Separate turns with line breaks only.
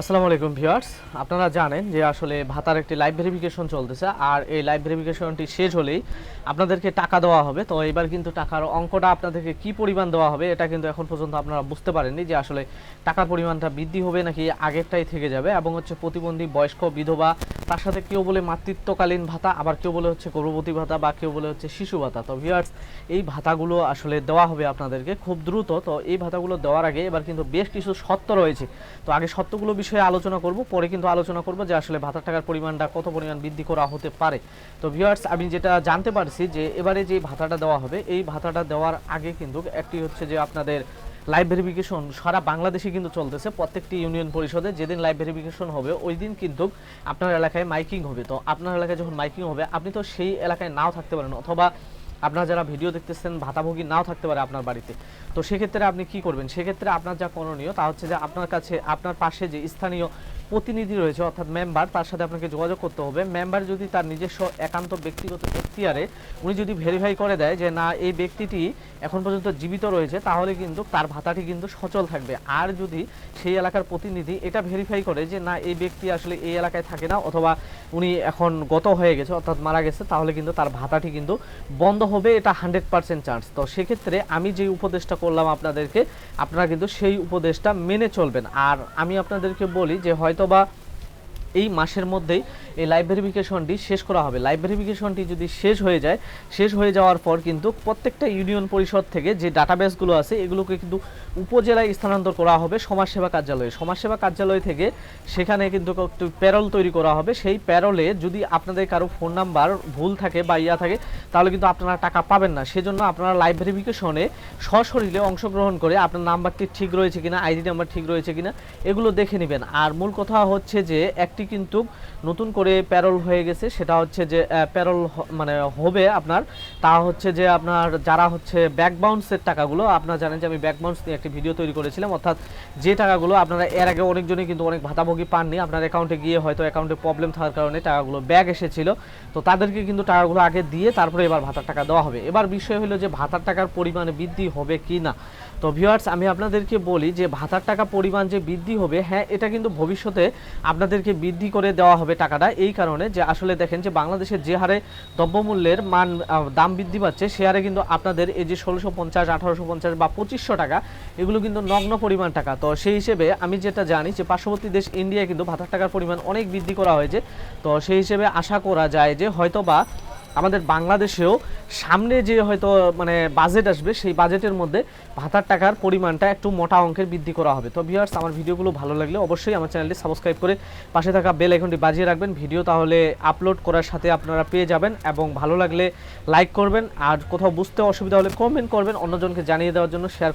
আসসালামু আলাইকুম ভিউয়ার্স। আপনারা জানেন যে আসলে ভাতার একটি লাইভ ভেরিফিকেশন চলতেছে, আর এই লাইভ ভেরিফিকেশনটি শেষ হলেই আপনাদেরকে টাকা দেওয়া হবে। তো এবার কিন্তু টাকার অঙ্কটা আপনাদেরকে কি পরিমাণ দেওয়া হবে, এটা কিন্তু এখন পর্যন্ত আপনারা বুঝতে পারেননি যে আসলে টাকার পরিমাণটা বৃদ্ধি হবে নাকি আগেরটাই থেকে যাবে, এবং হচ্ছে প্রতিবন্ধী, বয়স্ক, বিধবা, তার সাথে কেউ বলে মাতৃত্বকালীন ভাতা, আবার কেউ বলে হচ্ছে গর্ভবতী ভাতা, বা কেউ বলে হচ্ছে শিশু ভাতা। তো ভিউয়ার্স, এই ভাতাগুলো আসলে দেওয়া হবে আপনাদেরকে খুব দ্রুত। তো এই ভাতাগুলো দেওয়ার আগে এবার কিন্তু বেশ কিছু সত্য রয়েছে। তো আগে সত্যগুলো বিষয়ে আলোচনা করব, পরে কিন্তু আলোচনা করব যে আসলে ভাতার টাকার পরিমাণটা কত পরিমাণ বৃদ্ধি করা হতে পারে। তো ভিউয়ার্স আমি যেটা জানতে পারছি যে এবারে যে ভাতাটা দেওয়া হবে, এই ভাতাটা দেওয়ার আগে কিন্তু একটি হচ্ছে যে আপনাদের লাইভ ভেরিফিকেশন সারা বাংলাদেশে কিন্তু চলতেছে, প্রত্যেকটি ইউনিয়ন পরিষদে যেদিন লাইভ ভেরিফিকেশন হবে, ওই দিন কিন্তু আপনার এলাকায় মাইকিং হবে। তো আপনার এলাকায় যখন মাইকিং হবে, আপনি তো সেই এলাকায় নাও থাকতে পারেন, অথবা আপনারা যারা ভিডিও দেখতেছেন, ভাতাভোগী নাও থাকতে পারে আপনার বাড়িতে। তো সেক্ষেত্রে আপনি কি করবেন? সেক্ষেত্রে আপনার যা করণীয় তা হচ্ছে যে আপনার কাছে, আপনার পাশে যে স্থানীয় প্রতিনিধি রয়েছে, অর্থাৎ মেম্বার তার সাথে আপনাকে যোগাযোগ করতে হবে। মেম্বার যদি তার নিজস্ব একান্ত ব্যক্তিগত এখতিয়ারে উনি যদি ভেরিফাই করে দেয় যে না, এই ব্যক্তিটি এখন পর্যন্ত জীবিত রয়েছে, তাহলে কিন্তু তার ভাতাটি কিন্তু সচল থাকবে। আর যদি সেই এলাকার প্রতিনিধি এটা ভেরিফাই করে যে না, এই ব্যক্তি আসলে এই এলাকায় থাকে না, অথবা উনি এখন গত হয়ে গেছে, অর্থাৎ মারা গেছে, তাহলে কিন্তু তার ভাতাটি কিন্তু বন্ধ হবে, এটা হান্ড্রেড পার্সেন্ট চান্স তো সেক্ষেত্রে আমি যে উপদেশটা করলাম আপনাদেরকে, আপনারা কিন্তু সেই উপদেশটা মেনে চলবেন। আর আমি আপনাদেরকে বলি যে হয়তোবা এই মাসের মধ্যেই এই লাইভ ভেরিফিকেশনটি শেষ করা হবে। লাইভ ভেরিফিকেশনটি যদি শেষ হয়ে যায়, শেষ হয়ে যাওয়ার পর কিন্তু প্রত্যেকটা ইউনিয়ন পরিষদ থেকে যে ডাটাবেসগুলো আছে, এগুলোকে কিন্তু উপজেলায় স্থানান্তর করা হবে সমাজসেবা কার্যালয়ে। সমাজসেবা কার্যালয় থেকে সেখানে কিন্তু একটু প্যারল তৈরি করা হবে। সেই প্যারলে যদি আপনাদের কারও ফোন নাম্বার ভুল থাকে বা ইয়া থাকে, তাহলে কিন্তু আপনারা টাকা পাবেন না। সেজন্য আপনারা লাইভ ভেরিফিকেশনে সশরীরে অংশগ্রহণ করে আপনার নাম্বারটি ঠিক রয়েছে কিনা আইডি নাম্বার ঠিক রয়েছে কিনা, এগুলো দেখে নেবেন। আর মূল কথা হচ্ছে যে, একটি কিন্তু নতুন করে প্যারোল হয়ে গেছে। সেটা হচ্ছে যে প্যারোল মানে হবে আপনার। তা হচ্ছে যে, আপনার যারা হচ্ছে ব্যাক বাউন্সের টাকাগুলো, আপনারা জানেন যে আমি ব্যাক বাউন্স নিয়ে একটি ভিডিও তৈরি করেছিলাম। অর্থাৎ যে টাকাগুলো আপনারা এর আগে অনেকজনই কিন্তু অনেক ভাতাভোগী পাননি। আপনার অ্যাকাউন্টে গিয়ে হয়তো অ্যাকাউন্টে প্রবলেম থাকার কারণে টাকাগুলো ব্যাগ এসেছিল। তো তাদেরকে কিন্তু টাকাগুলো আগে দিয়ে তারপরে এবার ভাতার টাকা দেওয়া হবে। এবার বিষয় হলো যে, ভাতার টাকার পরিমাণ বৃদ্ধি হবে কি না? তো ভিউয়ার্স আমি আপনাদেরকে বলি যে, ভাতার টাকা পরিমাণ যে বৃদ্ধি হবে হ্যাঁ এটা কিন্তু ভবিষ্যতে আপনাদেরকে বৃদ্ধি করে দেওয়া হবে টাকাটা এই কারণে যে আসলে দেখেন যে বাংলাদেশের যে হারে দ্রব্যমূল্যের মান দাম বৃদ্ধি পাচ্ছে, সে হারে কিন্তু আপনাদের এই যে ষোলোশো পঞ্চাশ, আঠারোশো পঞ্চাশ বা পঁচিশশো টাকা, এগুলো কিন্তু নগ্ন পরিমাণ টাকা। তো সেই হিসেবে আমি যেটা জানি যে পার্শ্ববর্তী দেশ ইন্ডিয়ায় কিন্তু ভাতার টাকার পরিমাণ অনেক বৃদ্ধি করা হয়েছে। তো সেই হিসেবে আশা করা যায় যে হয়তোবা আমাদের বাংলাদেশেও সামনে যে হয়তো মানে বাজেট আসবে, সেই বাজেটের মধ্যে ভাতার টাকার পরিমাণটা একটু মোটা অঙ্কের বৃদ্ধি করা হবে। তো ভিউয়ার্স আমার ভিডিওগুলো ভালো লাগলে অবশ্যই আমার চ্যানেলটি সাবস্ক্রাইব করে পাশে থাকা বেল আইকনটি বাজিয়ে রাখবেন। ভিডিও তাহলে আপলোড করার সাথে আপনারা পেয়ে যাবেন এবং ভালো লাগলে লাইক করবেন। আর কোথাও বুঝতে অসুবিধা হলে কমেন্ট করবেন, অন্যজনকে জানিয়ে দেওয়ার জন্য শেয়ার